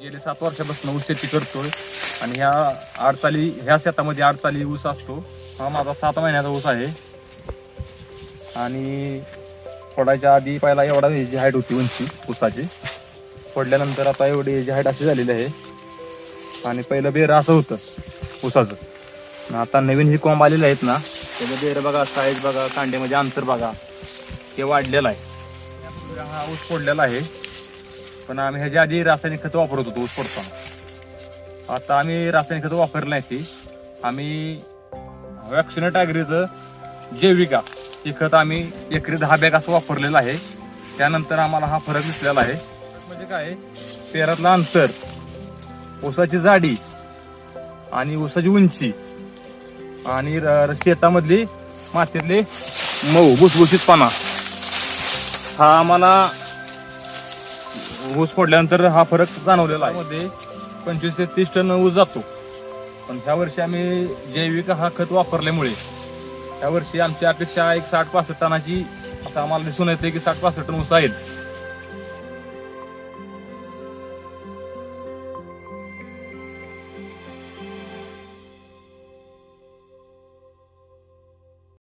गेले सात वर्षापासून ऊस शेती करतोय. आणि ह्या आडचाली ह्या शेतामध्ये आडचाली ऊस असतो. हा माझा सात महिन्याचा ऊस आहे. आणि फोडायच्या आधी पहिला एवढा याची हाईट होती उंची ऊसाची. फोडल्यानंतर आता एवढी याची हाईट अशी झालेली आहे. आणि पहिलं बेर असं होतं ऊसाचं. आता नवीन ही कोंब आलेले आहेत ना त्याचं बेर बघा साईज बघा कांड्यामध्ये अंतर बघा ते वाढलेलं आहे. हा ऊस फोडलेला आहे. पण आम्ही ह्याच्या आधी रासायनिक खतं वापरत होतो ऊस पडताना. आता आम्ही रासायनिक खतं वापरलं नाही ती. आम्ही वॅक्सिन टायगरीचं जैविका हे खत आम्ही एकरी दहा बॅग असं वापरलेलं आहे. त्यानंतर आम्हाला हा फरक दिसलेला आहे. म्हणजे काय? पेरातलं अंतर ऊसाची जाडी आणि ऊसाची उंची आणि र- शेतामधली मातीतली मऊ भुसभुशीत पाना हा आम्हाला ऊस फोडल्यानंतर हा फरक जाणवलेला आहे. मध्ये पंचवीस ते तीस टन ऊस जातो. पण ह्या वर्षी आम्ही जैविक हा खत वापरल्यामुळे ह्या वर्षी आमची अपेक्षा एक साठ पासष्ट टनाची. आता आम्हाला दिसून येते की साठ पासष्ट टन ऊस आहे